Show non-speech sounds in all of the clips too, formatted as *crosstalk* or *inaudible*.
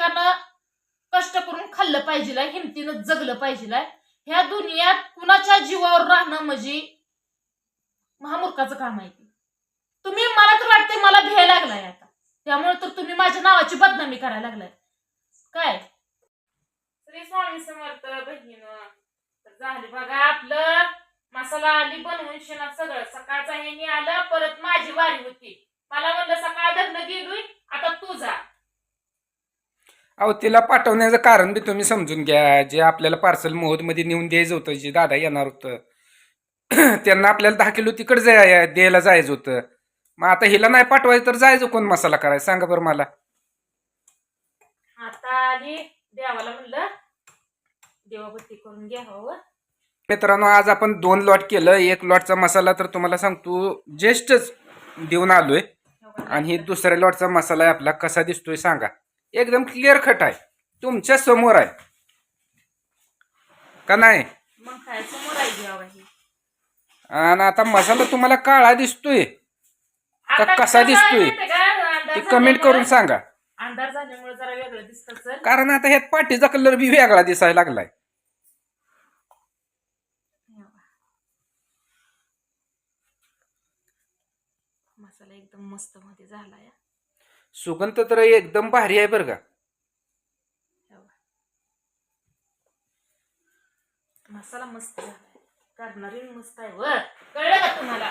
प्रत्येकानं कष्ट करून खाल्लं पाहिजे हिमतीनं जगलं पाहिजे ह्या दुनियात कुणाच्या जीवावर राहणं म्हणजे महामूर्खाचं काम आहे तुम्ही मला तर वाटते मला भ्यायला लागलाय आता. त्यामुळे तर तुम्ही माझ्या नावाची बदनामी करायला लागलाय. काय? श्री स्वामी समर्थ बहिणीनं झाले बघा आपलं. मसाला आली बनवून शेणात सगळं. सकाळचा हे आलं परत माझी वारी होती. मला म्हणलं सकाळ धरणं गेलोय आता तू जा. अहो तिला पाठवण्याचं कारण बी तुम्ही समजून घ्या. जे आपल्याला पार्सलमध्ये नेऊन द्यायचं होतं जे दादा येणार होतं *clears throat* त्यांना आपल्याला दहा किलो तिकडे जाय द्यायला जायचं होतं. मग आता हिला नाही पाठवायचं तर जायचं कोण मसाला करायचा सांगा बरं मला. आता देवाला म्हणलं देवाबत्ती करून घ्यावं मित्रांनो आज आपण दोन लॉट केलं. एक लॉटचा मसाला तर तुम्हाला सांगतो ज्येष्ठच देऊन आलोय. आणि हे दुसऱ्या लॉटचा मसाला आपला कसा दिसतोय सांगा. एकदम क्लिअर कट आहे. तुमच्यासमोर आहे. का नाही? मग काय समोर आहे देवा ही? आणि आता मसाला तुम्हाला काळा दिसतोय. आता कसा दिसतोय? माहितीये का? अंधार ते कमेंट करून झाल्यामुळं- सांगा. अंधार झाल्यामुळे जरा वेगळं दिसत सर. कारण आता ह्यात पाठीचा कलर बी वेगळा दिसायला लागलाय. मसाला एकदम मस्त मध्ये झाला या सुगंध तर एकदम भारी आहे बरं का. मसाला मस्त करणारी मस्त आहे वर कळलं का तुम्हाला?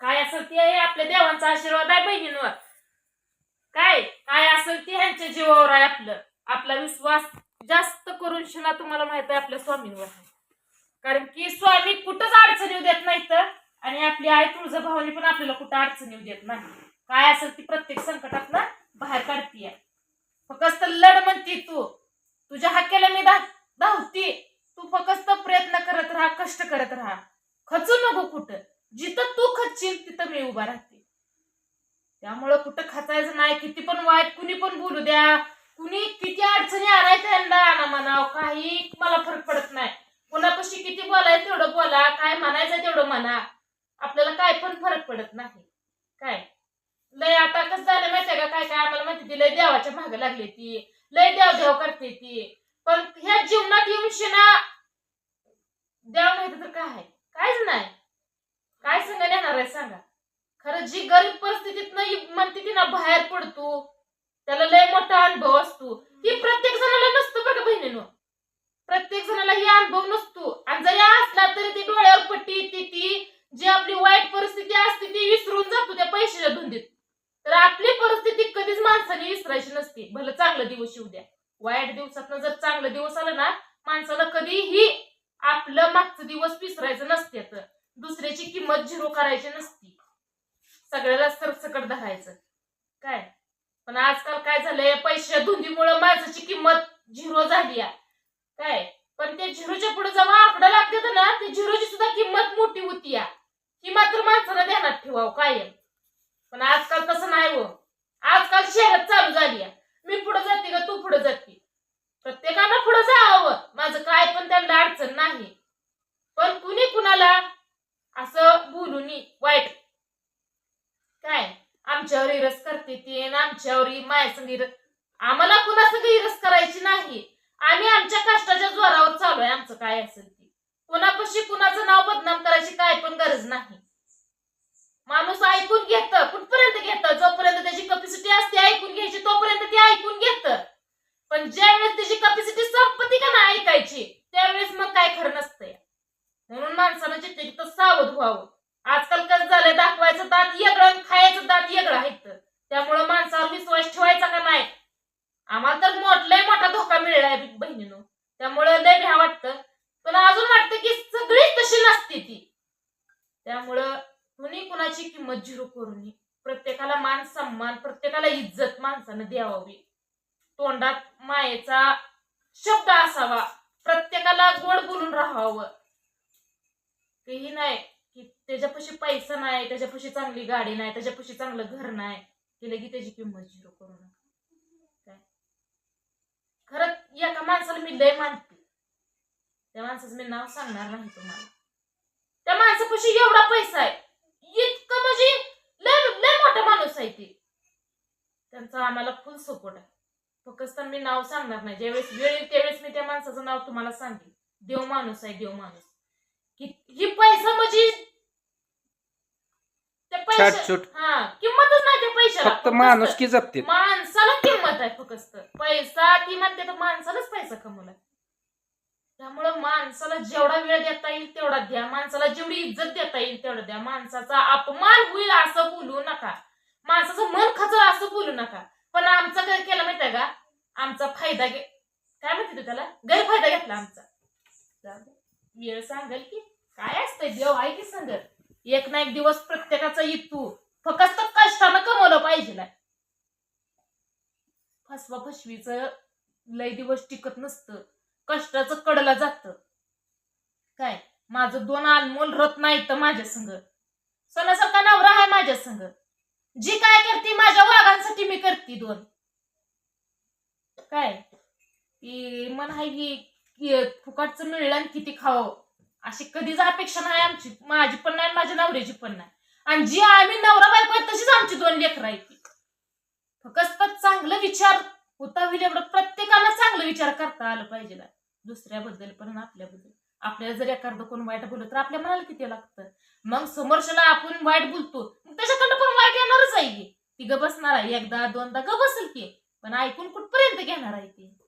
काय असेल ते आहे आपल्या देवांचा आशीर्वाद आहे बहिणींवर. काय? काय असेल ते ह्यांच्या जीवावर आहे आपलं. आपला विश्वास जास्त करून शिना तुम्हाला माहीत आहे आपल्या स्वामींवर आहे. कारण की स्वामी कुठंच अडचण येऊ देत नाहीत. आणि आपली आई तुळजा भावानी पण आपल्याला कुठं अडचण येऊ देत नाही. काय असेल ती प्रत्येक संकटात ना बाहेर काढतीये. फक्त लढ म्हणती तू. तुझ्या हाक्याला मी धा धावती. तू फक्त प्रयत्न करत राहा कष्ट करत राहा. खचू नको कुठं. जिथं तू खचशील तिथं मी उभा राहते. त्यामुळं कुठं खचायचं नाही. किती पण वाईट कुणी पण बोलू द्या. कुणी किती अडचणी आणाय यंदा आणा म्हणाव. काही मला फरक पडत नाही. कुणापाशी किती बोलाय तेवढं बोला. काय म्हणायचं तेवढं म्हणा. आपल्याला काय पण फरक पडत नाही. काय? लय आता कसं झालं माहितीये का? काय काय आम्हाला माहिती ती? लय देवाच्या मागे लागली ती. लय देव देव करते ती. पण ह्या जीवनात येऊन शिना देव माहिती तर काय आहे? कायच नाही. काय सांगा येणार आहे सांगा? खरं जी गरीब परिस्थितीत नाही म्हणते ती ना बाहेर पडतो त्याला लय मोठा अनुभव असतो ती प्रत्येक जणाला नसतो बघा बहिणीनो प्रत्येक जणाला ही अनुभव नसतो आणि जरी असला तरी ती डोळ्यावर पट्टी ती ती जी आपली वाईट परिस्थिती असते ती विसरून जातो त्या पैशाच्या धुंदीत तर आपली परिस्थिती कधीच माणसाने विसरायची नसते. भलं चांगलं दिवस येऊ द्या. वाईट दिवसातनं जर चांगलं दिवस आलं ना माणसाला कधीही आपलं मागचं दिवस विसरायचं नसते तर. दुसऱ्याची किंमत झिरो करायची नसती. सगळ्याला सरसकट धरायचं. काय? पण आजकाल काय झालंय? पैशाच्या धुंदीमुळे माणसाची किंमत झिरो झाली काय? पण त्या झिरोच्या पुढे जेव्हा आकडा लागते ना त्या झिरोची सुद्धा किंमत मोठी होती या ही मात्र माणसाला ध्यानात ठेवावं कायम. पण आजकाल तसं नाही हो. आजकाल शहरात चालू झाली आहे. मी पुढे जाते का तू पुढे जाते? प्रत्येकानं पुढे जावं. माझं काय पण त्यांना अडचण नाही. पण कुणी कुणाला असं बोलून वाईट. काय? आमच्यावर इरस करते ती आमच्यावर मायासंग आम्हाला कुणासंग इरस करायची नाही. आम्ही आमच्या कष्टाच्या जोरावर चालू आहे. आमचं काय असेल ते? कुणापाशी कुणाचं नाव बदनाम करायची काय पण गरज नाही. माणूस ऐकून घेत कुठपर्यंत घेत? जोपर्यंत त्याची कपॅसिटी असते ऐकून घ्यायची तोपर्यंत ते ऐकून घेत. पण ज्या वेळेस त्याची कपॅसिटी संपत्ती का ना ऐकायची त्यावेळेस मग काय खरं नसतंय. म्हणून माणसानं जिथे तिथं सावध व्हावं. आजकाल कसं झालंय दाखवायचं दात येगळं खायचं दात येगळं आहेत त्यामुळं माणसावर विश्वास ठेवायचा का नाही? आम्हाला तर मोठलाय मोठा धोका मिळलाय बहिणीनो. त्यामुळं लय भ्या वाटतं. पण अजून वाटतं की सगळीच तशी नसते ती. त्यामुळं कोणी कुणाची किंमत झिरो करू नये. प्रत्येकाला मान सन्मान प्रत्येकाला इज्जत माणसानं द्यावावी. तोंडात मायेचा शब्द असावा. प्रत्येकाला गोड बोलून राहावं. काही नाही की त्याच्यापाशी पैसा नाही त्याच्यापाशी चांगली गाडी नाही त्याच्यापाशी चांगलं घर नाही केलं की त्याची किंमत झिरो करू नका. काय? खरंच एका माणसाला मी लय मानते. त्या माणसाचं मी नाव सांगणार नाही तुम्हाला. त्या माणसापाशी एवढा पैसा आहे. माणूस आहे ते. त्यांचा आम्हाला फुल सपोर्ट आहे. फक्त मी नाव सांगणार नाही. ज्यावेळेस वेळ येईल त्यावेळेस मी त्या माणसाचं नाव तुम्हाला सांगेन. देव माणूस आहे देव माणूस. कि ही पैसा म्हणजे. हा किंमतच नाही त्या पैशाला. फक्त माणूस की जपते. माणसाला किंमत आहे फक्त. पैसा ती म्हणते तर माणसालाच पैसा कमवला. त्यामुळं माणसाला जेवढा वेळ देता येईल तेवढा द्या. माणसाला जेवढी इज्जत देता येईल तेवढा द्या. माणसाचा अपमान होईल असं बोलू नका. माणसाचं मन खचर असं बोलू नका. पण आमचा काय केलं माहितीये का? आमचा फायदा घे. काय माहिती तू त्याला? गैरफायदा घेतला आमचा. वेळ सांगेल की काय असतंय देव आहे की सांगत? एक ना एक दिवस प्रत्येकाचा इतू. फक्त कष्टानं कमवलं पाहिजे फसवा फसवीच लय दिवस टिकत नसतं. कष्टाचं कडलं जात. काय? माझं दोन अनमोल रत्न आहेत तर माझ्या संग. सणासारखा नवरा आहे माझ्या संग. जी काय करते माझ्या वाघांसाठी मी करते दोन. काय? की मन आहे की फुकटचं मिळलं आणि किती खावं. अशी कधीच अपेक्षा नाही आमची. माझी पण नाही माझ्या नवऱ्याची पण नाही. आणि जी आम्ही नवरा बायको आहे तशीच आमची दोन लेकरं आहेत फक्त चांगलं विचार होता होईल एवढं प्रत्येकाला चांगलं विचार करता आलं पाहिजे दुसऱ्याबद्दल पण आपल्याबद्दल. आपल्याला जर एखादं कोण वाईट बोललं तर आपल्या मनाला किती लागतं? मग समोरच्याला आपण वाईट बोलतो. मग त्याच्याकडनं पण वाईट येणारच आहे की. ती ग बसणार आहे. एकदा दोनदा ग बसेल की. पण ऐकून कुठपर्यंत घेणार आहे ती?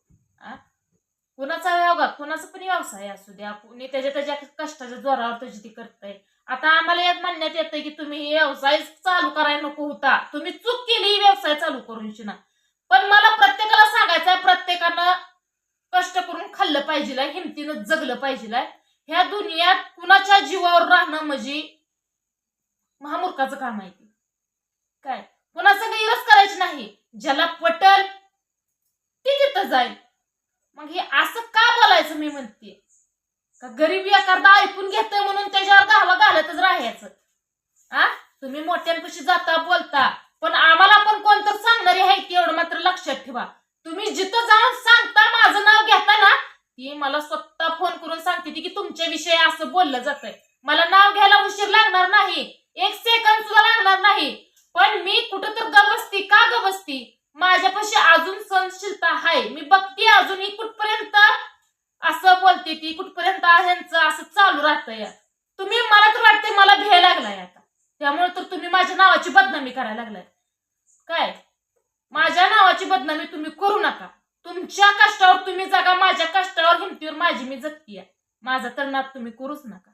कुणाचा व्यवहार कुणाचा पण व्यवसाय असू द्या. कुणी त्याच्या त्याच्या कष्टाच्या जोरावर त्याची ती करताय. आता आम्हाला यात म्हणण्यात येतंय की तुम्ही हे व्यवसाय चालू करायला नको होता. तुम्ही चूक केली ही व्यवसाय चालू करून शिना. पण मला प्रत्येकाला सांगायचं आहे प्रत्येकानं कष्ट करून खाल्लं पाहिजे हिमतीनं जगलं पाहिजे ह्या दुनियात कुणाच्या जीवावर राहणं म्हणजे महामूर्खाचं काम आहे ते. काय? कुणाचं गैरच करायची नाही. ज्याला पटल ते तिथं जाईल. मग हे असं का बोलायचं मी म्हणते? का गरीबी एखादा ऐकून घेतोय म्हणून त्याच्यावर गावा घालतच राहायचं? आ? तुम्ही मोठ्यांपाशी जाता बोलता. पण आम्हाला पण कोणतं सांगणारी आहे ती एवढं मात्र लक्षात ठेवा. तुम्ही जिथं जाऊन सांगता माझं नाव घेता ना ती मला स्वतः सांगते ती की तुमच्या विषयी असं बोललं जातंय. मला नाव घ्यायला उशीर लागणार नाही. एक सेकंद सुद्धा लागणार नाही. पण मी कुठं तर गबसती का गबसती? माझ्यापाशी अजून सहनशीलता आहे. मी बघते अजून ही कुठपर्यंत असं बोलते ती कुठपर्यंत ह्यांचं असं चालू राहतंय. तुम्ही मला तर वाटते मला भे लागलाय आता. त्यामुळे तर तुम्ही माझ्या नावाची बदनामी करायला लागलाय. काय? माझ्या नावाची बदनामी तुम्ही करू नका. तुमच्या कष्टावर तुम्ही जगा माझ्या कष्टावर हिमतीवर माझी मी जगतीय. माझा तर नाद तुम्ही करूच नका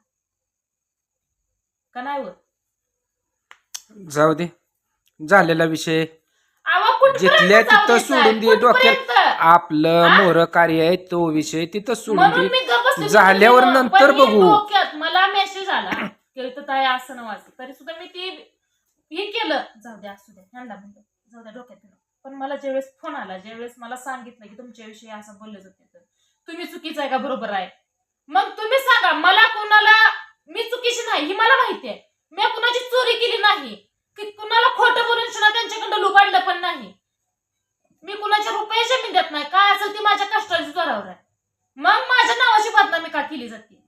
का नाही होत जाऊ दे झालेला विषय आवा कुठपर्यंत जिथल्या जाऊ तिथं दे सोडून साहेब? दे डोक्यात. कुठपर्यंत? आपलं हा? मोर कार्य आहे तो विषय तिथं सोडून म्हणून दे मी गप्प बसले. झाल्यावर पण नंतर हे बघू. डोक्यात मला मेसेज आला की इथं काय असं नवाज तरी सुद्धा मी ते हे केलं जाऊ द्या असू द्या ह्यांना म्हणलं जाऊ द्या डोक्यात ठेवा. पण मला ज्यावेळेस फोन आला ज्यावेळेस मला सांगितलं की तुमच्याविषयी असं बोललं जाते तर तुम्ही चुकीचं आहे का बरोबर आहे मग तुम्ही सांगा मला कोणाला मी चुकीची नाही ही मला माहिती आहे. मी कुणाची चोरी केली नाही की कुणाला खोटं बोलून सुद्धा त्यांच्याकडं लुबाडलं पण नाही. मी कुणाच्या रुपये मी देत नाही काय असेल ती माझ्या कष्टाची जोरावर आहे. मग माझ्या नावाची बदनामी का केली जाते?